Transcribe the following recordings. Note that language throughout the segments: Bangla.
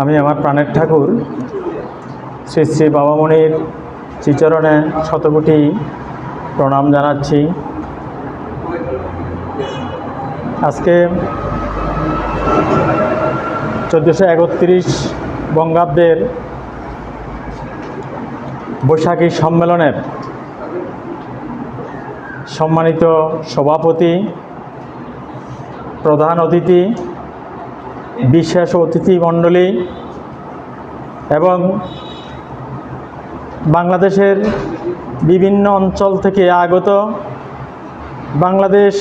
আমি আমার প্রাণের ঠাকুর, শ্রী শ্রী বাবামণির শ্রীচরণে শতকোটি প্রণাম জানাচ্ছি। আজকে চোদ্দোশো একত্রিশ বঙ্গাব্দের বৈশাখী সম্মেলনের সম্মানিত সভাপতি, প্রধান অতিথি বিশেষ অতিথি মণ্ডলী এবং বাংলাদেশের বিভিন্ন অঞ্চল থেকে আগত বাংলাদেশ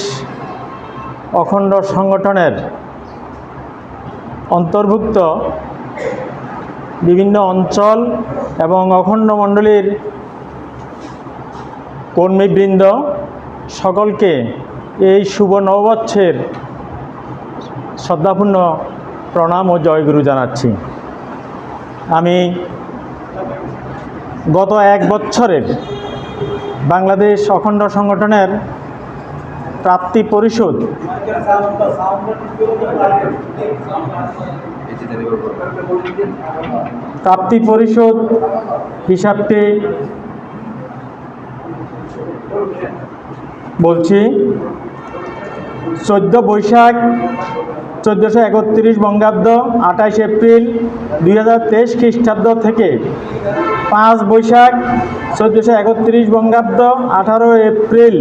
অখণ্ড সংগঠনের অন্তর্ভুক্ত বিভিন্ন অঞ্চল এবং অখণ্ড মণ্ডলীর কর্মীবৃন্দ সকলকে এই শুভ নববর্ষের শ্রদ্ধাপূর্ণ প্রণাম ও জয়গুরু জানাচ্ছি। আমি গত এক বছরের বাংলাদেশ অখণ্ড সংগঠনের প্রাপ্তি পরিশোধ প্রাপ্তি পরিশোধ হিসাবটি বলছি, চোদ্দ বৈশাখ চোদ্দোশো একত্রিশ বঙ্গাব্দ আঠাশ এপ্রিল দুই হাজার তেইশ খ্রিস্টাব্দ থেকে পাঁচ বৈশাখ চোদ্দোশো একত্রিশ বঙ্গাব্দ আঠারো এপ্রিল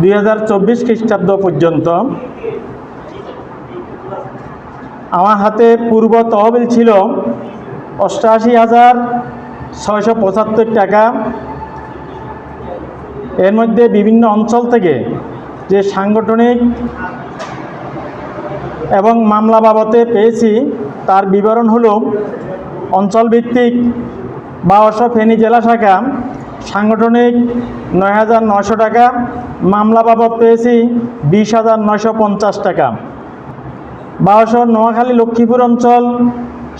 দুই হাজার চব্বিশ খ্রিস্টাব্দ পর্যন্ত। আমার হাতে পূর্ব তহবিল ছিল অষ্টআশি হাজার ছয়শো পঁচাত্তর টাকা। এর মধ্যে বিভিন্ন অঞ্চল থেকে যে সাংগঠনিক এবং মামলা বাবদে পেয়েছি। তার বিবরণ হলো, অঞ্চলভিত্তিক বারোশো ফেনী জেলা শাখা সাংগঠনিক নয় হাজার নয়শো টাকা, মামলা বাবদ পেয়েছি বিশ হাজার নয়শো পঞ্চাশ টাকা। বারোশো নোয়াখালী লক্ষ্মীপুর অঞ্চল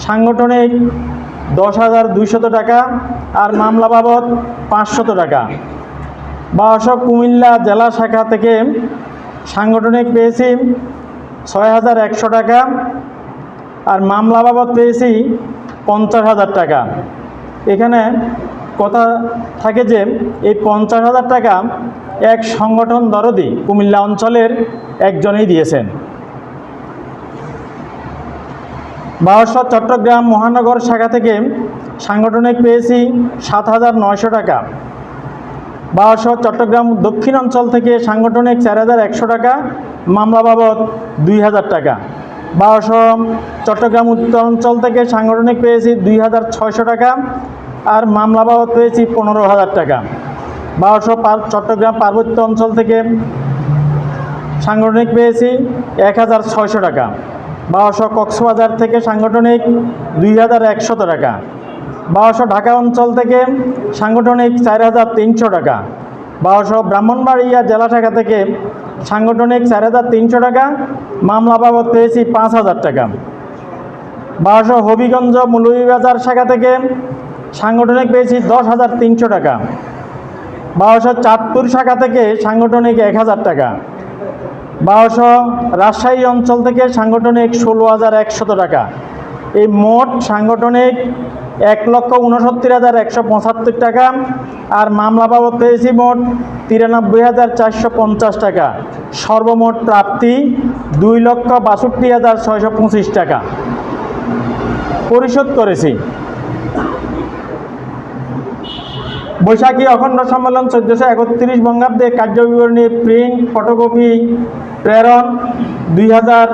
সাংগঠনিক দশ হাজার দুইশত টাকা আর মামলা বাবদ পাঁচশত টাকা। বারোশো কুমিল্লা জেলা শাখা থেকে সাংগঠনিক পেয়েছি ছয় হাজার একশো টাকা আর মামলা বাবদ পেয়েছি পঞ্চাশ হাজার টাকা। এখানে কথা থাকে যে এই পঞ্চাশ হাজার টাকা এক সংগঠন দরদি কুমিল্লা অঞ্চলের একজনেই দিয়েছেন। বারোশো চট্টগ্রাম মহানগর শাখা থেকে সাংগঠনিক পেয়েছি সাত হাজার নয়শো টাকা। বারোশো চট্টগ্রাম দক্ষিণ অঞ্চল থেকে সাংগঠনিক চার হাজার একশো টাকা মামলা বাবদ দুই হাজার টাকা। বারোশো চট্টগ্রাম উত্তর অঞ্চল থেকে সাংগঠনিক পেয়েছি দুই হাজার ছয়শো টাকা আর মামলা বাবদ পেয়েছি পনেরো হাজার টাকা। বারোশো চট্টগ্রাম পার্বত্য অঞ্চল থেকে সাংগঠনিক পেয়েছি এক হাজার ছয়শো টাকা। বারোশো কক্সবাজার থেকে সাংগঠনিক দুই হাজার একশত টাকা। বারোশো ঢাকা অঞ্চল থেকে সাংগঠনিক চার হাজার তিনশো টাকা। বারোশো ব্রাহ্মণবাড়িয়া জেলা শাখা থেকে সাংগঠনিক চার হাজার তিনশো টাকা, মামলা বাবদ পেয়েছি পাঁচ হাজার টাকা। বারোশো হবিগঞ্জ মৌলভীবাজার শাখা থেকে সাংগঠনিক পেয়েছি দশ হাজার তিনশো টাকা। বারোশো চাঁদপুর শাখা থেকে সাংগঠনিক এক হাজার টাকা। বারোশো রাজশাহী অঞ্চল থেকে সাংগঠনিক ষোলো হাজার একশত টাকা। এই মোট সাংগঠনিক এক লক্ষ উনসত্তর হাজার একশো পঁচাত্তর টাকা আর মামলা বাবদ পেয়েছি মোট তিরানব্বই হাজার চারশো পঞ্চাশ টাকা। সর্বমোট প্রাপ্তি দুই লক্ষ বাষট্টি হাজার ছয়শো পঁচিশ টাকা। পরিশোধ করেছি। বৈশাখী অখণ্ড সম্মেলন চোদ্দশো একত্রিশ বঙ্গাব্দে কার্য কার্যবিবরণী প্রিন্ট, ফটোকপি, প্রেরণ দুই হাজার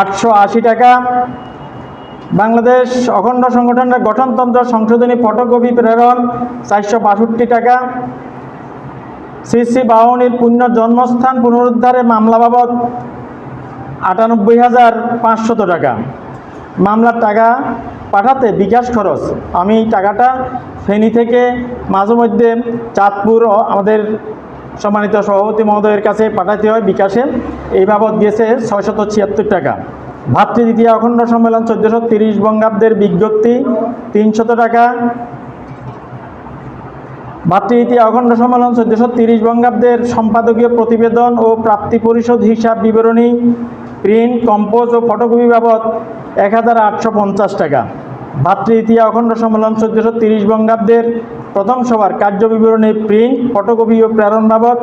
আটশো আশি টাকা। বাংলাদেশ অখণ্ড সংগঠনের গঠনতন্ত্র সংশোধনী ফটোকপি প্রেরণ চারশো বাষট্টি টাকা। শ্রী শ্রী বাহনীর পুণ্য জন্মস্থান পুনরুদ্ধারে মামলা বাবদ আটানব্বই হাজার পাঁচশত টাকা। মামলার টাকা পাঠাতে বিকাশ খরচ। আমি টাকাটা ফেনী থেকে মাঝে মধ্যে চাঁদপুর আমাদের সম্মানিত সভাপতি মহোদয়ের কাছে পাঠাতে হয় বিকাশে। এই বাবদ দিয়েছে ছয়শত ছিয়াত্তর টাকা। ভাতৃদ্বিতীয় অখণ্ড সম্মেলন চোদ্দোশো তিরিশ বঙ্গাব্দের বিজ্ঞপ্তি, তিনশত টাকা। ভাতৃদ্বিতীয় অখণ্ড সম্মেলন চোদ্দোশো তিরিশ বঙ্গাব্দের সম্পাদকীয় প্রতিবেদন ও প্রাপ্তি পরিশোধ হিসাব বিবরণী, প্রিন্ট, কম্পোজ ও ফটোকপি বাবদ এক হাজার আটশো পঞ্চাশ টাকা। ভাতৃ ইতিহা অখণ্ড সম্মেলন চোদ্দোশো তিরিশ বঙ্গাব্দের প্রথম সভার কার্য বিবরণী, প্রিন্ট, ফটোকপি ও প্রেরণ বাবদ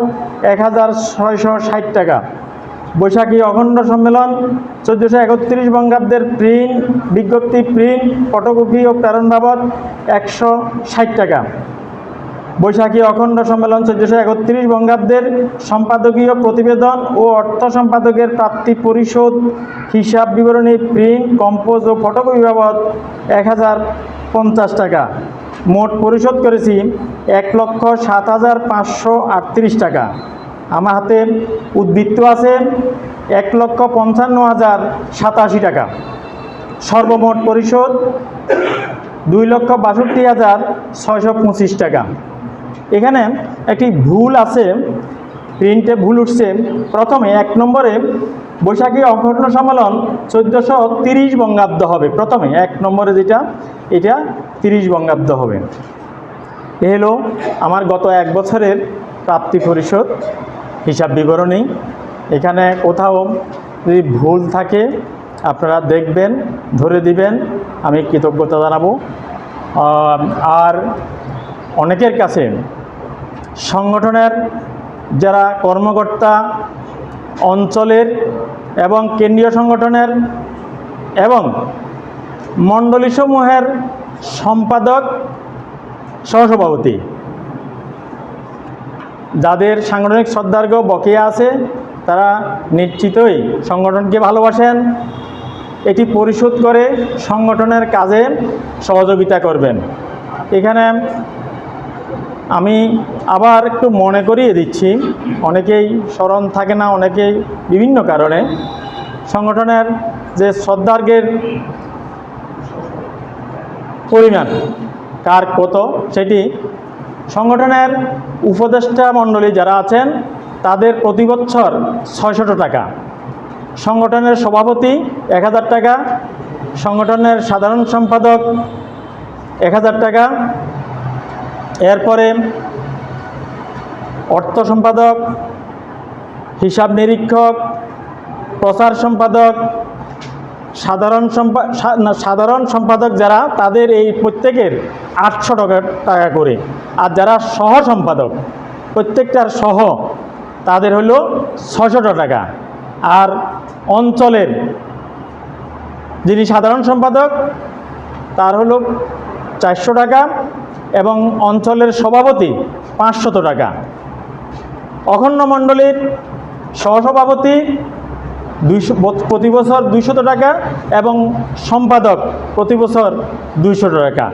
এক হাজার ছয়শো ষাট টাকা। বৈশাখী অখণ্ড সম্মেলন, চোদ্দোশো একত্রিশ বঙ্গাব্দের প্রিন্ট, বিজ্ঞপ্তি প্রিন্ট, ফটোকপি ও প্রেরণ বাবদ একশো ষাট টাকা। বৈশাখী অখণ্ড সম্মেলন, চোদ্দোশো একত্রিশ বঙ্গাব্দের সম্পাদকীয় প্রতিবেদন ও অর্থ সম্পাদকের প্রাপ্তি পরিশোধ, হিসাব বিবরণী প্রিন্ট, কম্পোজ ও ফটোকপি বাবদ এক হাজার পঞ্চাশ টাকা। মোট পরিশোধ করেছি এক লক্ষ সাত হাজার পাঁচশো আটত্রিশ টাকা। আমার হাতে উদ্বৃত্ত আছে এক লক্ষ পঞ্চান্ন হাজার সাতাশি টাকা। সর্বমোট পরিশোধ দুই লক্ষ বাষট্টি হাজার ছয়শো পঁচিশ টাকা। এখানে একটি ভুল আছে, প্রিন্টে ভুল উঠছে। প্রথমে এক নম্বরে বৈশাখী অঘটন সম্মেলন চোদ্দোশো তিরিশ বঙ্গাব্দ হবে। প্রথমে এক নম্বরে যেটা, এটা তিরিশ বঙ্গাব্দ হবে। এ হলো আমার গত এক বছরের প্রাপ্তি পরিশোধ। হিসাব বিবরণী। এখানে কোথাও যদি ভুল থাকে, আপনারা দেখবেন, ধরে দিবেন, আমি কৃতজ্ঞতা জানাব। আর অনেকের কাছে সংগঠনের যারা কর্মকর্তা অঞ্চলের এবং কেন্দ্রীয় সংগঠনের এবং মণ্ডলীসমূহের সম্পাদক, সহসভাপতি যাদের সাংগঠনিক শ্রদ্ধার্ঘ বকেয়া আছে, তারা নিশ্চিতই সংগঠনকে ভালোবাসেন। এটি পরিশোধ করে সংগঠনের কাজে সহযোগিতা করবেন। এখানে আমি আবার একটু মনে করিয়ে দিচ্ছি, অনেকেই স্মরণ থাকে না, অনেকেই বিভিন্ন কারণে। সংগঠনের যে শ্রদ্ধার্ঘের পরিমাণ, কার কত, সেটি সংগঠনের উপদেষ্টা মণ্ডলী যারা আছেন, তাদের প্রতি বছর ছয়শত টাকা। সংগঠনের সভাপতি এক হাজার টাকা, সংগঠনের সাধারণ সম্পাদক এক হাজার টাকা। এরপরে অর্থ সম্পাদক, হিসাব নিরীক্ষক, প্রচার সম্পাদক সাধারণ সম্পা সাধারণ সম্পাদক যারা, তাদের এই প্রত্যেকের আটশো টাকা টাকা করে। আর যারা সহ সম্পাদক, প্রত্যেকটার সহ, তাদের হলো ছশো টাকা। আর অঞ্চলের যিনি সাধারণ সম্পাদক, তার হলো চারশো টাকা এবং অঞ্চলের সভাপতি পাঁচশত টাকা। অখণ্ড মণ্ডলীর সহসভাপতি দুইশো প্রতি বছর দুইশত টাকা এবং সম্পাদক প্রতি বছর দুইশত টাকা।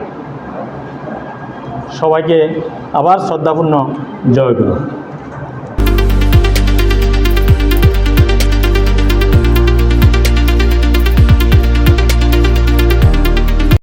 সবাইকে আবার শ্রদ্ধাপূর্ণ জয় গুরু